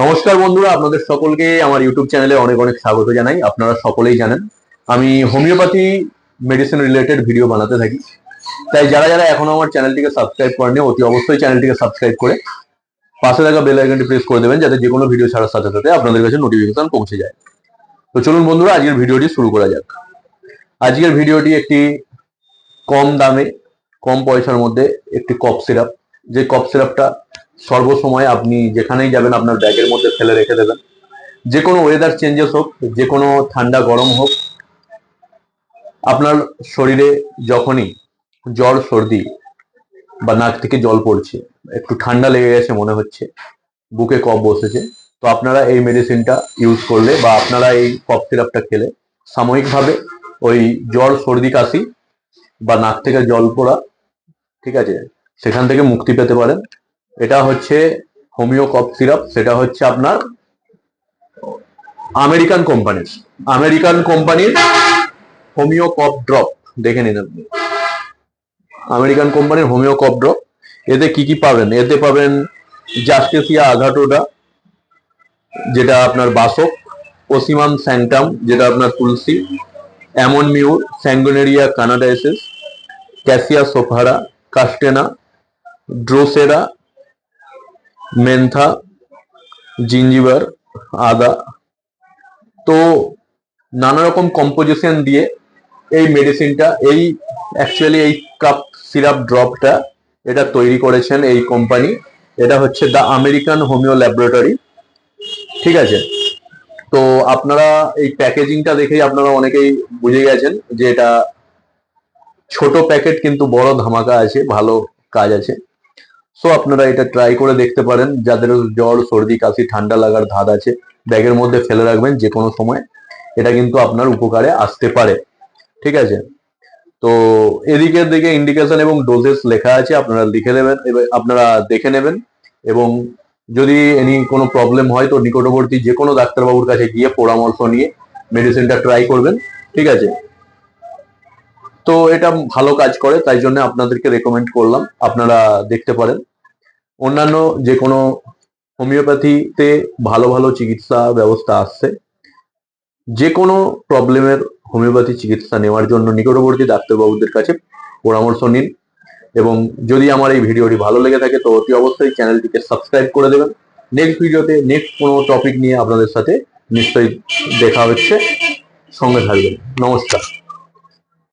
নমস্কার বন্ধুরা, আপনাদের সকলকে আমার ইউটিউব চ্যানেলে অনেক অনেক স্বাগত জানাই। আপনারা সকলেই জানেন, আমি হোমিওপ্যাথি মেডিসিন রিলেটেড ভিডিও বানাতে থাকি। তাই যারা যারা এখনও আমার চ্যানেলটিকে সাবস্ক্রাইব করেনি অতি অবশ্যই চ্যানেলটিকে সাবস্ক্রাইব করে পাশে থাকা বেল আইকনটি প্রেস করে দেবেন, যাতে যে কোনো ভিডিও ছাড়ার সাথে সাথে আপনাদের কাছে নোটিফিকেশন পৌঁছে যায়। তো চলুন বন্ধুরা, আজকের ভিডিওটি শুরু করা যাক। আজকের ভিডিওটি একটি কম দামে, কম পয়সার মধ্যে একটি কপ সিরাপ যে কপ সিরাপটা সর্বসময় আপনি যেখানেই যাবেন আপনার ব্যাগের মধ্যে ফেলে রেখে দেবেন। যে কোনো ওয়েদার চেঞ্জেস হোক, যে কোনো ঠান্ডা গরম হোক, আপনার শরীরে যখনই জ্বর, সর্দি বা নাক থেকে জল পড়ছে, একটু ঠান্ডা লেগে গেছে মনে হচ্ছে, বুকে কফ বসেছে, তো আপনারা এই মেডিসিনটা ইউজ করলে বা আপনারা এই কফ সিরাপটা খেলে সাময়িকভাবে ওই জ্বর, সর্দি, কাশি বা নাক থেকে জল পড়া, ঠিক আছে, সেখান থেকে মুক্তি পেতে পারেন। এটা হচ্ছে হোমিও কফ সিরাপ সেটা হচ্ছে আপনার আমেরিকান কোম্পানির আমেরিকান কোম্পানির হোমিও কফ ড্রপ দেখে নিন আপনি। আমেরিকান কোম্পানির হোমিও কফ ড্রপ এতে কি কি পাবেন? এতে পাবেন জাস্টেসিয়া আঘাটোডা যেটা আপনার বাসক ওসিমাম স্যাংটাম যেটা আপনার তুলসী অ্যামন মিউর Sanguinaria canadensis Cassia সোফারা কাস্টেনা Drosera Mentha, Zingiber, আদা। তো নানা রকম কম্পোজিশন দিয়ে এই মেডিসিনটা এই অ্যাকচুয়ালি এই কাপ সিরাপ ড্রপটা এটা তৈরি করেছেন এই কোম্পানি এটা হচ্ছে দ্য আমেরিকান হোমিও ল্যাবরেটরি ঠিক আছে? তো আপনারা এই প্যাকেজিংটা দেখেই আপনারা অনেকেই বুঝে গেছেন যে এটা ছোট প্যাকেট কিন্তু বড় ধামাকা আছে, ভালো কাজ আছে। সো আপনারা এটা ট্রাই করে দেখতে পারেন। যাদের জ্বর, সর্দি, কাশি, ঠান্ডা লাগার ধাত আছে, ব্যাগের মধ্যে ফেলে রাখবেন যে কোনো সময়। এটা কিন্তু আপনার উপকারে আসতে পারে। ঠিক আছে? তো এদিকের দিকে ইন্ডিকেশন এবং ডোজেস লেখা আছে, আপনারা লিখে নেবেন আপনারা দেখে নেবেন। এবং যদি এনি কোনো প্রবলেম হয়, তো নিকটবর্তী যে কোনো ডাক্তারবাবুর কাছে গিয়ে পরামর্শ নিয়ে মেডিসিনটা ট্রাই করবেন। ঠিক আছে? তো এটা ভালো কাজ করে, তাই জন্য আপনাদেরকে রেকমেন্ড করলাম, আপনারা দেখতে পারেন। অন্যান্য যে কোনো হোমিওপ্যাথিতে ভালো ভালো চিকিৎসা ব্যবস্থা আসছে। যে কোনো প্রবলেমের হোমিওপ্যাথি চিকিৎসা নেওয়ার জন্য নিকটবর্তী ডাক্তারবাবুদের কাছে পরামর্শ নিন। এবং যদি আমার এই ভিডিওটি ভালো লেগে থাকে, তো অতি অবশ্যই চ্যানেলটিকে সাবস্ক্রাইব করে দেবেন। নেক্সট ভিডিওতে নেক্সট কোনো টপিক নিয়ে আপনাদের সাথে নিশ্চয়ই দেখা হচ্ছে। সঙ্গে থাকবেন। নমস্কার।